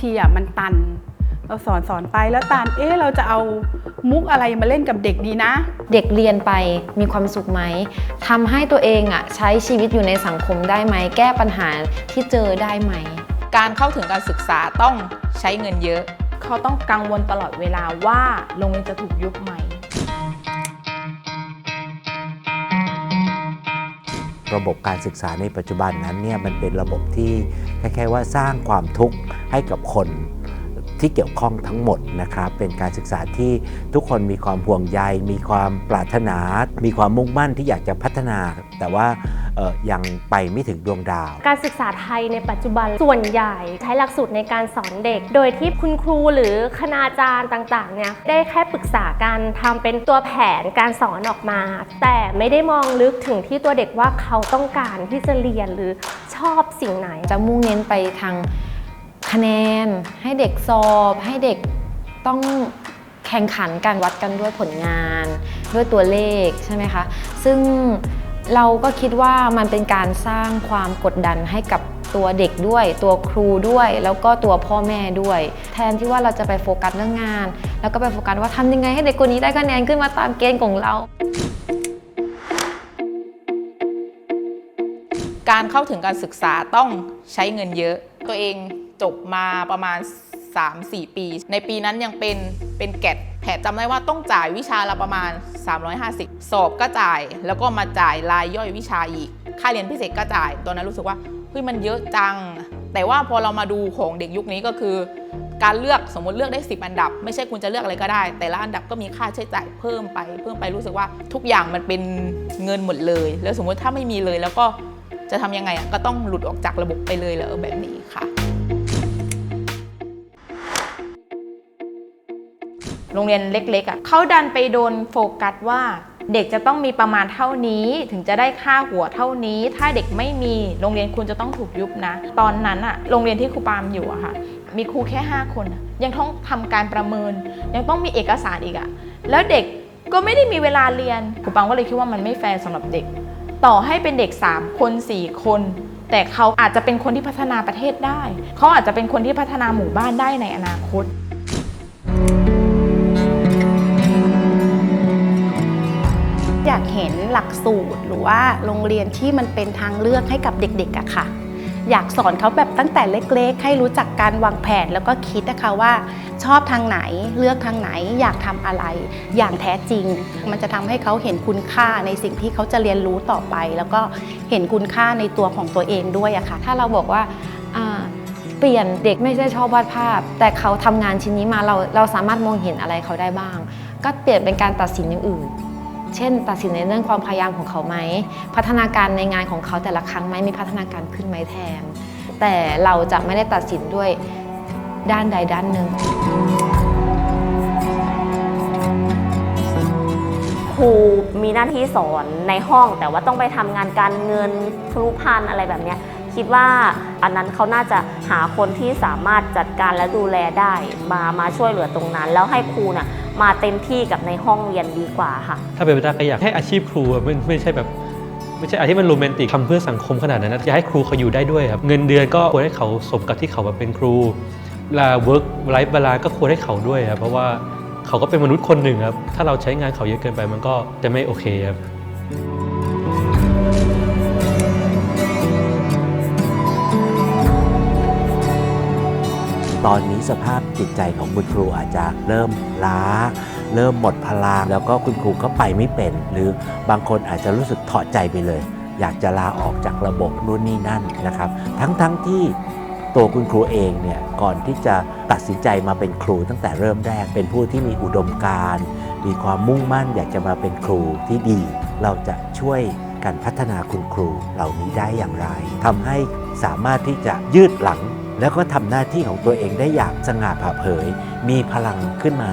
ทีอะมันตัน เราสอนสอนไปแล้วตัน เอ๊ะเราจะเอามุกอะไรมาเล่นกับเด็กดีนะ เด็กเรียนไปมีความสุขไหมทำให้ตัวเองอะใช้ชีวิตอยู่ในสังคมได้ไหม แก้ปัญหาที่เจอได้ไหม การเข้าถึงการศึกษาต้องใช้เงินเยอะ เขาต้องกังวลตลอดเวลาว่าโรงเรียนจะถูกยุบไหม ระบบการศึกษาในปัจจุบันนั้นเนี่ยมันเป็นระบบที่คล้ายๆว่าสร้างความทุกข์ให้กับคนที่เกี่ยวข้องทั้งหมดนะครับเป็นการศึกษาที่ทุกคนมีความห่วงใย มีความปรารถนา มีความมุ่งมั่นที่อยากจะพัฒนา แต่ว่า ยังไปไม่ถึงดวงดาว การศึกษาไทยในปัจจุบันส่วนใหญ่ใช้หลักสูตรในการสอนเด็ก โดยที่คุณครูหรือคณาจารย์ต่างๆเนี่ยได้แค่ปรึกษากันทำเป็นตัวแผนการสอนออกมา แต่ไม่ได้มองลึกถึงที่ตัวเด็กว่าเขาต้องการที่จะเรียนหรือชอบสิ่งไหน จะมุ่งเน้นไปทางคะแนน ให้เด็กสอบ ให้เด็กต้องแข่งขันการวัดกันด้วยผลงาน ด้วยตัวเลขใช่ไหมคะ ซึ่ง เราก็คิดว่ามันเป็นการสร้างความกดดันให้กับตัวเด็กด้วย ตัวครูด้วย แล้วก็ตัวพ่อแม่ด้วย แทนที่ว่าเราจะไปโฟกัสเรื่องงาน แล้วก็ไปโฟกัสว่าทำยังไงให้เด็กคนนี้ได้คะแนนขึ้นมาตามเกณฑ์ของเรา การเข้าถึงการศึกษาต้องใช้เงินเยอะ ตัวเองจบมาประมาณ 3-4 ปี ในปีนั้นยังเป็นเป็นแกดแผดจำได้ว่าต้องจ่ายวิชาละประมาณ 350 สอบก็จ่าย แล้วก็มาจ่ายรายย่อยวิชาอีก ค่าเรียนพิเศษก็จ่าย ตอนนั้นรู้สึกว่าเฮ้ยมันเยอะจัง แต่ว่าพอเรามาดูของเด็กยุคนี้ก็คือ การเลือกสมมติเลือกได้ 10 อันดับ ไม่ใช่คุณจะเลือกอะไรก็ได้ แต่ละอันดับก็มีค่าใช้จ่ายเพิ่มไปเพิ่มไปรู้สึกว่าทุกอย่างมันเป็นเงินหมดเลย แล้วสมมติถ้าไม่มีเลยแล้วก็จะทำยังไงอะก็ต้องหลุดออกจากระบบไปเลยแล้วแบบนี้ค่ะ โรงเรียนเล็กๆอะเขาดันไปโดนโฟกัสว่าเด็กจะต้องมีประมาณเท่านี้ถึงจะได้ค่าหัวเท่านี้ ถ้าเด็กไม่มีโรงเรียนคุณจะต้องถูกยุบนะ ตอนนั้นอะโรงเรียนที่ครูปามอยู่อะค่ะ มีครูแค่ 5 คน ยังต้องทำการประเมิน ยังต้องมีเอกสารอีกอะแล้วเด็กก็ไม่ได้มีเวลาเรียนครูปามก็เลยคิดว่ามันไม่แฟร์สำหรับเด็ก ต่อให้เป็นเด็ก 3 คน 4 คน แต่เขาอาจจะเป็นคนที่พัฒนาประเทศได้ เขาอาจจะเป็นคนที่พัฒนาหมู่บ้านได้ในอนาคต อยากเห็นหลักสูตร หรือว่าโรงเรียนที่มันเป็นทางเลือกให้กับเด็กๆอะค่ะ อยากสอนเขาแบบตั้งแต่เล็กๆ ให้รู้จักการวางแผนแล้วก็คิดนะคะว่า ชอบทางไหนเลือกทางไหน อยากทำอะไร อย่างแท้จริง มันจะทำให้เขาเห็นคุณค่าในสิ่งที่เขาจะเรียนรู้ต่อไป แล้วก็เห็นคุณค่าในตัวของตัวเองด้วยอะค่ะ ถ้าเราบอกว่าเปลี่ยนเด็กไม่ใช่ชอบวาดภาพ แต่เขาทำงานชิ้นนี้มาเราเราสามารถมองเห็นอะไรเขาได้บ้าง ก็เปลี่ยนเป็นการตัดสินอย่างอื่น เช่น ตัดสินในเรื่องความพยายามของเขาไหม พัฒนาการในงานของเขาแต่ละครั้งไหมมีพัฒนาการขึ้นไหมแทน แต่เราจะไม่ได้ตัดสินด้วยด้านใดด้านหนึ่งครูมีหน้าที่สอนในห้องแต่ว่าต้องไปทำงานการเงินครุพันอะไรแบบเนี้ย คิดว่าอันนั้นเขาน่าจะหาคนที่สามารถจัดการและดูแลได้มามาช่วยเหลือตรงนั้น แล้วให้ครูน่ะมาเต็มที่กับในห้องเรียนดีกว่าค่ะ ถ้าเป็นไปได้ก็อยากให้อาชีพครูไม่ไม่ใช่แบบไม่ใช่อาชีพมันโรแมนติกทำเพื่อสังคมขนาดนั้นนะอยากให้ครูเขาอยู่ได้ด้วยครับ เงินเดือนก็ควรให้เขาสมกับที่เขามาเป็นครูลา work life balance ก็ควรให้เขาด้วยครับเพราะว่าเขาก็เป็นมนุษย์คนหนึ่งครับ ถ้าเราใช้งานเขาเยอะเกินไปมันก็จะไม่โอเคครับ ตอนนี้สภาพจิตใจของคุณครูอาจจะเริ่มล้า เริ่มหมดพลังแล้วก็คุณครูก็ไปไม่เป็น หรือบางคนอาจจะรู้สึกถอดใจไปเลย อยากจะลาออกจากระบบนู่นนี่นั่นนะครับ ทั้งๆทที่ตัวคุณครูเองเนี่ยก่อนที่จะตัดสินใจมาเป็นครูตั้งแต่เริ่มแรกเป็นผู้ที่มีอุดมการณ์มีความมุ่งมั่นอยากจะมาเป็นครูที่ดี เราจะช่วยการพัฒนาคุณครูเหล่านี้ได้อย่างไรทำให้สามารถที่จะยืดหลัง แล้วก็ทำหน้าที่ของตัวเองได้อย่างสง่าผ่าเผย มีพลังขึ้นมา